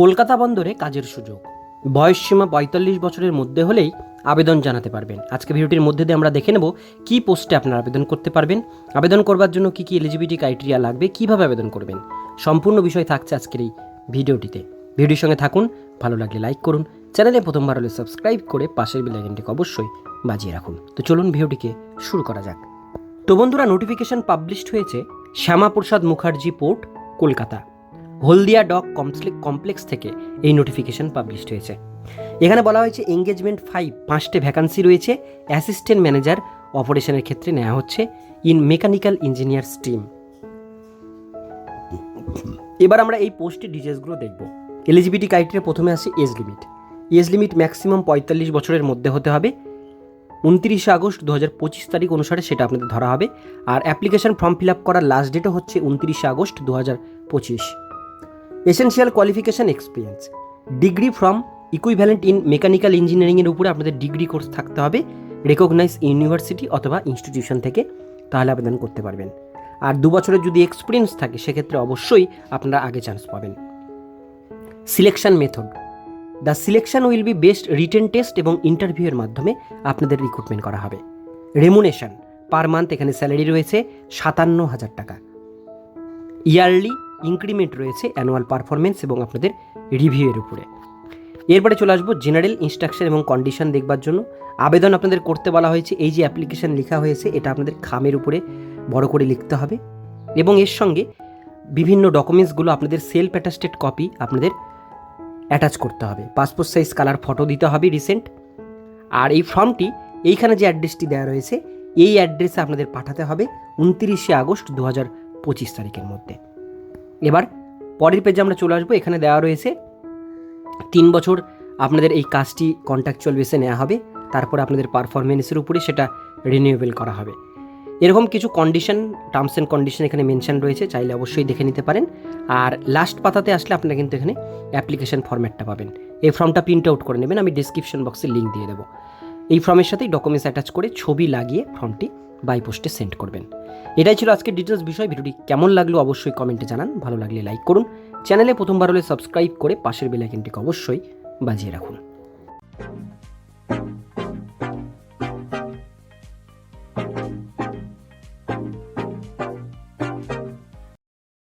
কলকাতা বন্দরে কাজের সুযোগ। বয়স সীমা পঁয়তাল্লিশ বছরের মধ্যে হলেই আবেদন জানাতে পারবেন। আজকে ভিডিওটির মধ্যে দিয়ে আমরা দেখে নেব, কী পোস্টে আপনারা আবেদন করতে পারবেন, আবেদন করবার জন্য কী কী এলিজিবিলিটি ক্রাইটেরিয়া লাগবে, কীভাবে আবেদন করবেন। সম্পূর্ণ বিষয় থাকছে আজকের এই ভিডিওটিতে। ভিডিওর সঙ্গে থাকুন, ভালো লাগলে লাইক করুন, চ্যানেলে প্রথমবার হলে সাবস্ক্রাইব করে পাশের বেলাইকনটিকে অবশ্যই বাজিয়ে রাখুন। তো চলুন ভিডিওটিকে শুরু করা যাক। তো বন্ধুরা নোটিফিকেশন পাবলিশড হয়েছে Shyamaprasad Mukherjee port, Kolkata. Haldia dock complex থেকে এই নোটিফিকেশন পাবলিশড হয়েছে। এখানে বলা হয়েছে এঙ্গেজমেন্ট ফাইভ পাঁচটে ভ্যাকান্সি রয়েছে। অ্যাসিস্ট্যান্ট ম্যানেজার অপারেশনের ক্ষেত্রে নেওয়া হচ্ছে ইন মেকানিক্যাল ইঞ্জিনিয়ার স্ট্রিম এবার আমরা এই পোস্টের ডিটেলসগুলো দেখব। এলিজিবিলিটি ক্রাইটেরিয়া প্রথমে আসে age limit age limit maximum পঁয়তাল্লিশ বছরের মধ্যে হতে হবে। উনত্রিশে আগস্ট দু হাজার পঁচিশ তারিখ অনুসারে সেটা আপনাদের ধরা হবে। আর অ্যাপ্লিকেশন ফর্ম ফিল আপ করার লাস্ট ডেটও হচ্ছে উনত্রিশে আগস্ট দু হাজার পঁচিশ। Essential qualification experience degree from equivalent in mechanical ইঞ্জিনিয়ারিংয়ের উপরে আপনাদের ডিগ্রি কোর্স থাকতে হবে রেকগনাইজ ইউনিভার্সিটি অথবা ইনস্টিটিউশন থেকে, তাহলে আবেদন করতে পারবেন। আর দু বছরের যদি এক্সপিরিয়েন্স থাকে, সেক্ষেত্রে অবশ্যই আপনারা আগে চান্স পাবেন। Selection method the selection will be based written test এবং ইন্টারভিউয়ের মাধ্যমে আপনাদের রিক্রুটমেন্ট করা হবে। রেমুনেশন পার মান্থ এখানে স্যালারি রয়েছে সাতান্ন হাজার টাকা। ইয়ারলি ইনক্রিমেন্ট রয়েছে অ্যানুয়াল পারফরমেন্স এবং আপনাদের রিভিউয়ের উপরে। এরপরে চলে আসব জেনারেল ইনস্ট্রাকশন এবং কন্ডিশন দেখবার জন্য। আবেদন আপনাদের করতে বলা হয়েছে, এই যে অ্যাপ্লিকেশন লেখা হয়েছে, এটা আপনাদের খামের উপরে বড় করে লিখতে হবে এবং এর সঙ্গে বিভিন্ন ডকুমেন্টসগুলো আপনাদের সেলফ অ্যাটাস্টেড কপি আপনাদের অ্যাটাচ করতে হবে। পাসপোর্ট সাইজ, কালার, ফটো দিতে হবে রিসেন্ট। আর এই ফর্মটি, এইখানে যে অ্যাড্রেসটি দেওয়া রয়েছে, এই অ্যাড্রেসে আপনাদের পাঠাতে হবে উনতিরিশে আগস্ট দু হাজার পঁচিশ তারিখের মধ্যে। এবার পরের পেজে আমরা চলে আসব, এখানে দেওয়া রয়েছে তিন বছর আপনাদের এই কাজটি কন্ট্রাকচুয়াল বেসে নেওয়া হবে, তারপর আপনাদের পারফরমেন্সের উপরে সেটা রিনিউয়েবল করা হবে। এরকম কিছু কন্ডিশন টার্মস অ্যান্ড কন্ডিশন এখানে মেনশন রয়েছে, চাইলে অবশ্যই দেখে নিতে পারেন। আর লাস্ট পাতাতে আসলে আপনারা কিন্তু এখানে অ্যাপ্লিকেশন ফরম্যাটটা পাবেন। এই ফর্মটা প্রিন্ট আউট করে নেবেন, আমি ডিসক্রিপশন বক্সে লিঙ্ক দিয়ে দেবো। এই ফর্মের সাথেই ডকুমেন্টস অ্যাটাচ করে ছবি লাগিয়ে ফর্মটি বাই পোস্টে সেন্ড করবেন। এটাই ছিল আজকের ডিটেলস বিষয়। ভিডিওটি কেমন লাগল অবশ্যই কমেন্টে জানান। ভালো লাগলে লাইক করুন। চ্যানেলে প্রথমবার হলে সাবস্ক্রাইব করে পাশের বেলাইকনটিকে অবশ্যই বাজিয়ে রাখুন।